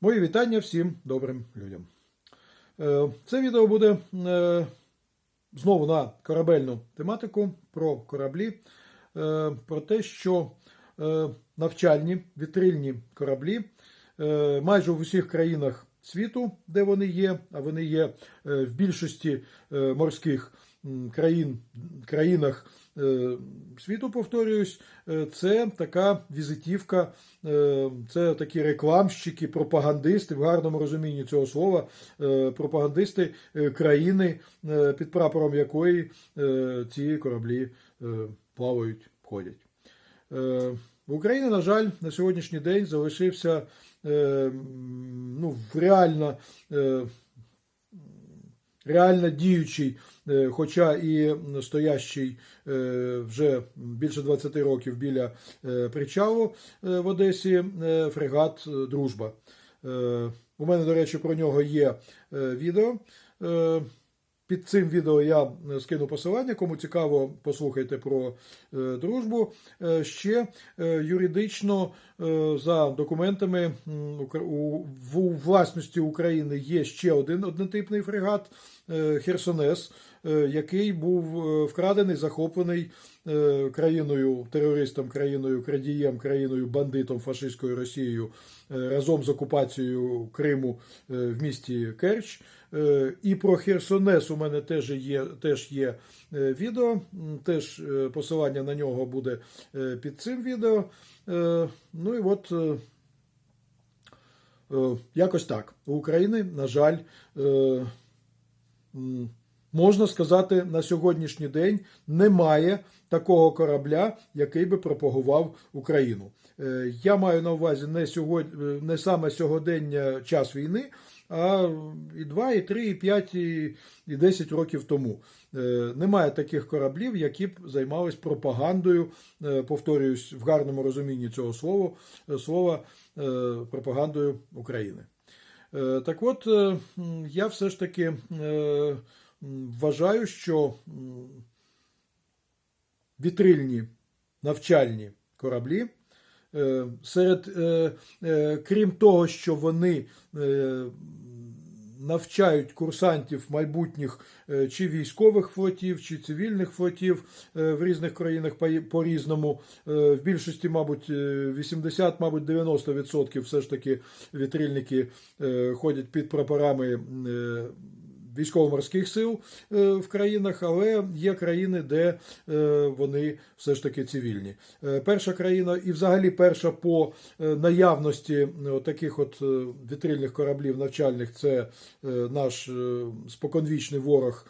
Мої вітання всім добрим людям. Е, Це відео буде е, знову на корабельну тематику про кораблі, е, про те, що навчальні вітрильні кораблі майже в усіх країнах світу, де вони є, а вони є в більшості морських країн, країнах е, світу, повторююсь, е, це така візитівка, е, це такі рекламщики, пропагандисти в гарному розумінні цього слова, пропагандисти країни, під прапором якої ці кораблі плавають, ходять. В Україні, на жаль, на сьогоднішній день залишився ну, реально, реально діючий, е, хоча і стоящий е, вже більше 20 років біля е, причалу в Одесі фрегат Дружба. У мене, до речі, про нього є відео. Під цим відео я е, скину посилання. Кому цікаво, послухайте про е, дружбу. Е, ще юридично за документами у, власності України є ще один однотипний фрегат Херсонес, який був вкрадений, захоплений країною терористом, країною крадієм, країною бандитом фашистською Росією е, разом з окупацією Криму е, в місті Керч. Е, І про Херсонес у мене теж є, теж є е, відео. Теж е, посилання на нього буде е, під цим відео. Е, Ну і от е, е, якось так. У України, на жаль, е, можна сказати, на сьогоднішній день немає такого корабля, який би пропагував Україну. Е, Я маю на увазі не сьогодні, не саме сьогодення час війни, а і 2, і 3, і 5, і і 10 років тому. Е, Немає таких кораблів, які б займались пропагандою, е, повторююсь, в гарному розумінні цього слова, е, слова е, пропагандою України. Е, Так от, е, я все ж таки е, вважаю, що вітрильні навчальні кораблі. Е, Серед, е, е, крім того, що вони навчають курсантів майбутніх чи військових флотів, чи цивільних флотів в різних країнах по- по-різному. Е, В більшості, мабуть, е, 80, мабуть, 90% все ж таки вітрильники ходять під прапорами військово-морських сил е, в країнах, але є країни, де е, вони все ж таки цивільні. Е, Перша країна, і взагалі перша по наявності таких от вітрильних кораблів навчальних, це наш споконвічний ворог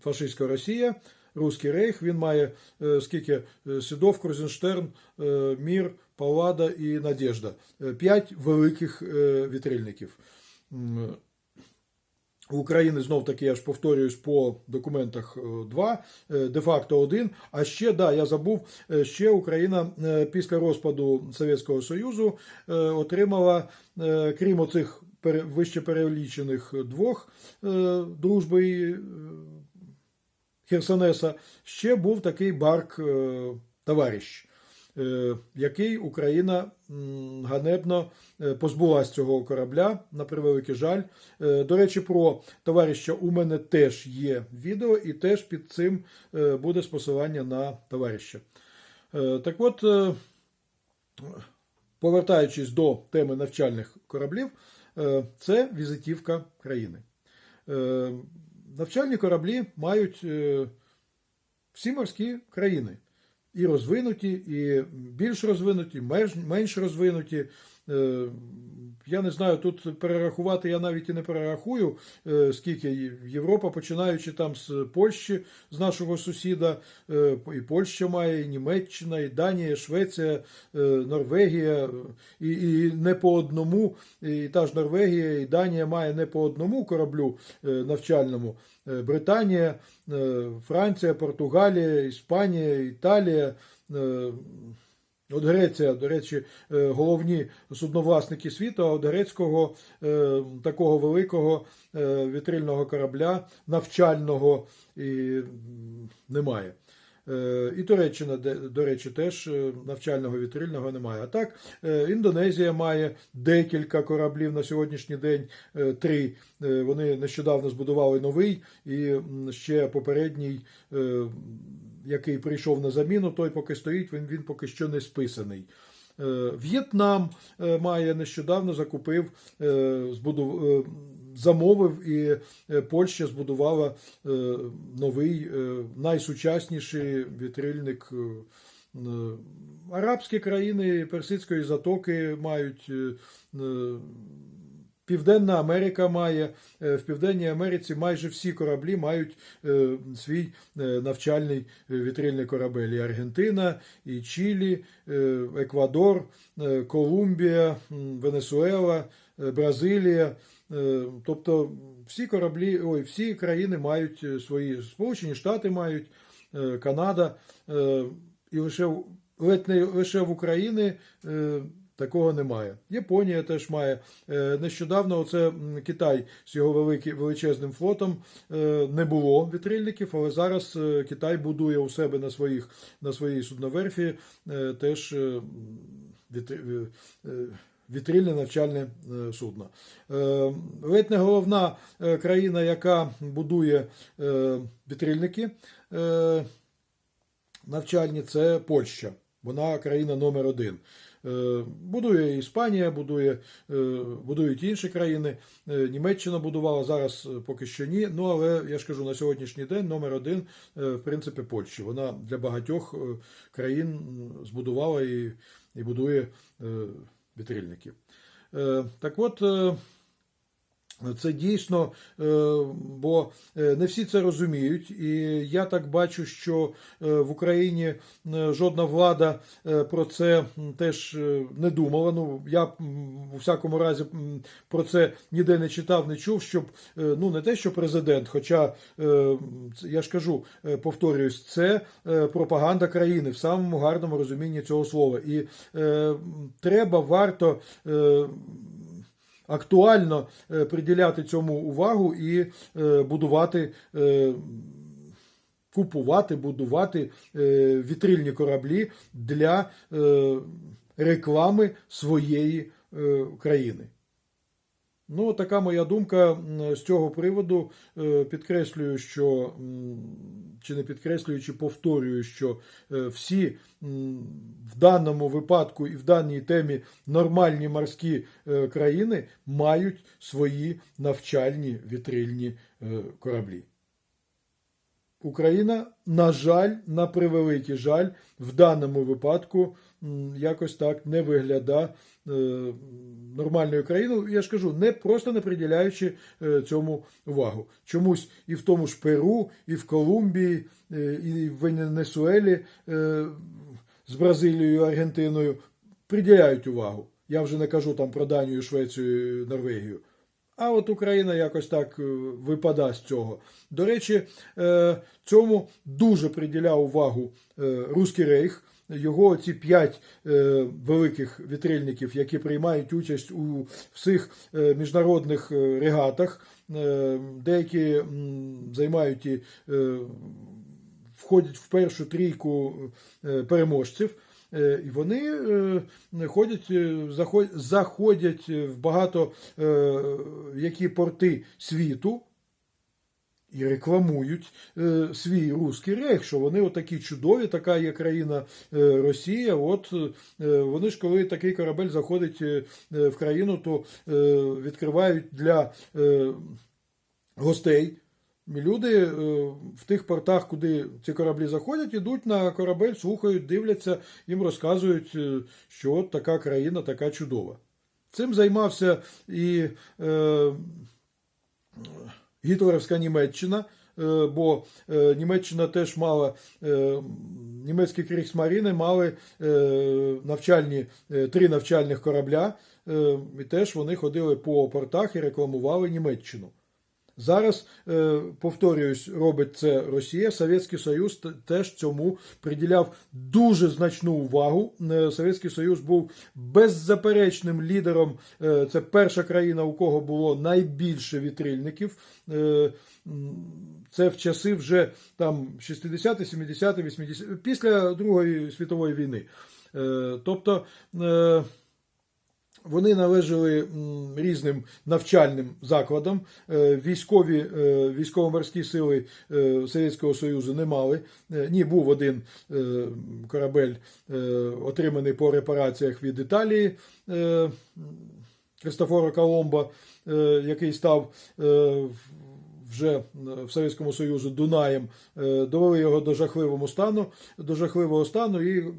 фашистська Росія. Руський рейх, він має скільки Сідов, Крузенштерн, Мір, Паллада і Надежда. П'ять великих вітрильників. У України знов таки, я ж повторююсь, по документах е, два, е, де-факто один. А ще, да, я забув, е, ще Україна після розпаду Совєтського Союзу отримала, крім оцих вище перелічених двох дружби Херсонеса, ще був такий барк товариш, який Україна ганебно е, позбулась цього корабля, на превеликий жаль. Е, До речі, про товариша у мене теж є відео, і теж під цим е, буде посилання на товариша. Е, Так от, е, повертаючись до теми навчальних кораблів, е, це візитівка країни. Е, Навчальні кораблі мають е, всі морські країни. І розвинуті, і більш розвинуті, менш, розвинуті. Е, Я не знаю, тут перерахувати я навіть і не перерахую, е, скільки Європа, починаючи там з Польщі, з нашого сусіда, е, і Польща має, і Німеччина, і Данія, Швеція, Норвегія, і, і не по одному, і та ж Норвегія, і Данія має не по одному кораблю навчальному. Британія, Франція, Португалія, Іспанія, Італія. От Греція, до речі, е, головні судновласники світу, а от грецького е, такого великого е, вітрильного корабля навчального і немає. І Туреччина, до речі, теж навчального вітрильного немає. А так, Індонезія має декілька кораблів на сьогоднішній день, три. Вони нещодавно збудували новий і ще попередній, який прийшов на заміну, той поки стоїть, він, він поки що не списаний. Е, В'єтнам е, має нещодавно закупив, е, збудув, замовив, і Польща збудувала новий, найсучасніший вітрильник. Арабські країни Персидської затоки мають. Південна Америка має е, в Південній Америці майже всі кораблі мають е, свій е, навчальний вітрильний корабель. І Аргентина, і Чилі, Еквадор, Колумбія, Венесуела, Бразилія. Тобто всі кораблі, ой, всі країни мають свої Сполучені Штати мають, Канада, і лише ледь не лише в Україні такого немає. Японія теж має. Е, Нещодавно оце Китай з його величезним флотом е, не було вітрильників, але зараз е, Китай будує у себе на своїх на своїй судноверфі теж вітрильне навчальне судно. Ледь не головна країна, яка будує вітрильники навчальні, це Польща. Вона країна номер один. Е, Будує Іспанія, будує, е, будують інші країни. Е, Німеччина будувала зараз поки що ні. Ну але я ж кажу, на сьогоднішній день номер один, в принципі, Польща. Вона для багатьох країн збудувала і, і будує вітрильники. Так от. Це дійсно, е, бо е, не всі це розуміють, і я так бачу, що е, в Україні жодна влада про це теж не думала. Ну я у всякому разі про це ніде не читав, не чув, щоб ну не те, що президент, хоча я ж кажу, повторююсь, це пропаганда країни в самому гарному розумінні цього слова. І треба варто. Актуально е, приділяти цьому увагу і е, будувати, е, купувати, будувати вітрильні кораблі для реклами своєї країни. Ну, така моя думка з цього приводу. Е, Підкреслюю, що чи не підкреслюючи, повторюю, що е, всі в даному випадку і в даній темі нормальні морські е, країни мають свої навчальні вітрильні кораблі. Україна, на жаль, на превеликий жаль, в даному випадку якось так не виглядає е, нормальною країною. Я ж кажу, не просто не приділяючи е, цьому увагу. Чомусь і в тому ж Перу, і в Колумбії, е, і в Венесуелі з Бразилією, Аргентиною приділяють увагу. Я вже не кажу там про Данію, Швецію, Норвегію. А от Україна якось так е, випада з цього. До речі, е, цьому дуже приділяв увагу е, Руський Рейх. Його ці п'ять е, великих вітрильників, які приймають участь у всіх е, міжнародних е, регатах, е, деякі м, займають і е, входять в першу трійку е, переможців. Е, І вони е, ходять, е, заходять в багато які порти світу і рекламують свій руський рейх, що вони отакі чудові, така є країна Росія. От вони ж, коли такий корабель заходить в країну, то відкривають для гостей. Люди е, в тих портах, куди ці кораблі заходять, ідуть на корабель, слухають, дивляться, їм розказують, е, що от така країна, така чудова. Цим займався і е, гітлерівська Німеччина, е, бо е, Німеччина теж мала, е, німецькі крігсмаріни мали е, навчальні, е, три навчальних корабля, е, і теж вони ходили по портах і рекламували Німеччину. Зараз, е, повторююсь, робить це Росія. Совєтський Союз теж цьому приділяв дуже значну увагу. Е, Совєтський Союз був беззаперечним лідером. Е, Це перша країна, у кого було найбільше вітрильників. Це в часи вже там 60, 70, 80, після Другої світової війни. Тобто. Вони належали різним навчальним закладам. Е, Військові е, військово-морські сили е, Совєтського Союзу не мали. Ні, був один корабель, отриманий по репараціях від Італії Христофора Коломба, який став вже в Совєтському Союзу Дунаєм, довели його до жахливого стану, до жахливого стану і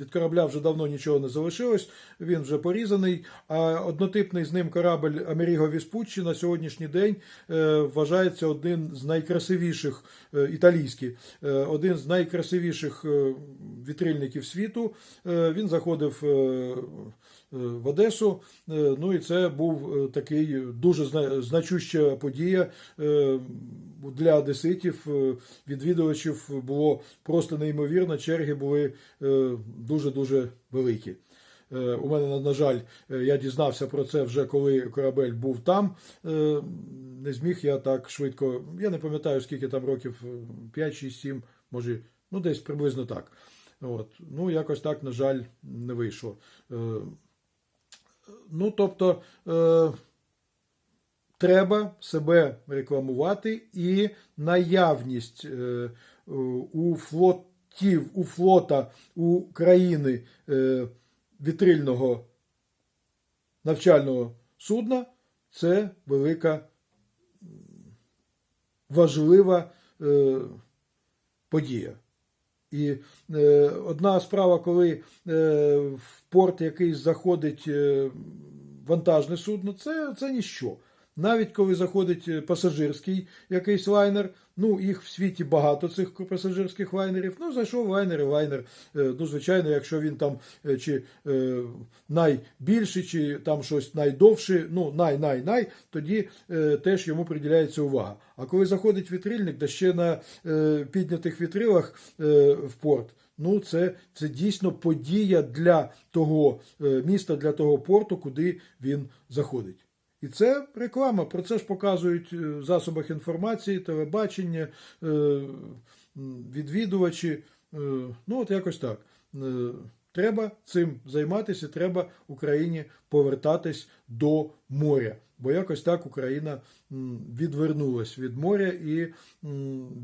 від корабля вже давно нічого не залишилось, він вже порізаний. А однотипний з ним корабель Амеріго Віспуччі на сьогоднішній день е, вважається один з найкрасивіших італійські, італійський, е, один з найкрасивіших е, вітрильників світу. Е, Він заходив. Е, В Одесу, Е, ну і це був е, такий дуже значуща подія для одеситів. Відвідувачів було просто неймовірно. Черги були дуже дуже великі. У мене, на- жаль, я дізнався про це вже коли корабель був там. Не зміг я так швидко. Я не пам'ятаю, скільки там років, 5, 6, 7, може, ну десь приблизно так. От. Ну, якось так, на жаль, не вийшло. Ну, тобто, е, треба себе рекламувати, і наявність е, у флотів, у флота у країни е, вітрильного навчального судна це велика важлива е, подія. І е, одна справа, коли е, в порт якийсь заходить е, вантажне судно, це, це ніщо. Навіть коли заходить е, пасажирський якийсь лайнер, ну їх в світі багато цих пасажирських лайнерів. Ну, зайшов лайнер і лайнер. Е, ну, звичайно, якщо він там е, чи е, найбільший, чи там щось найдовше, ну най-най-най, тоді е, теж йому приділяється увага. А коли заходить вітрильник, да ще на е, піднятих вітрилах е, в порт. Ну, це, це дійсно подія для того міста, для того порту, куди він заходить. І це реклама. Про це ж показують е, в засобах інформації, телебачення, е, відвідувачі. Е, Ну, от якось так. Треба цим займатися, треба Україні повертатись до моря. Бо якось так Україна відвернулась від моря і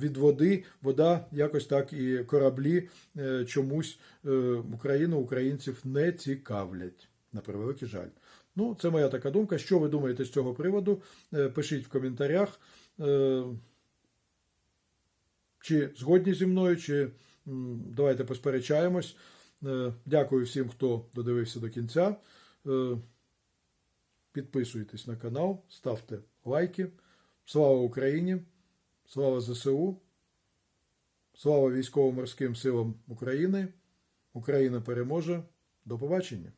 від води. Вода якось так і кораблі чомусь Україну, українців не цікавлять. На превеликий жаль. Ну, це моя така думка. Що ви думаєте з цього приводу? Е, Пишіть в коментарях. Е, Чи згодні зі мною, чи давайте посперечаємось. Е, Дякую всім, хто додивився до кінця. Підписуйтесь на канал, ставте лайки. Слава Україні! Слава ЗСУ! Слава військово-морським силам України! Україна переможе! До побачення!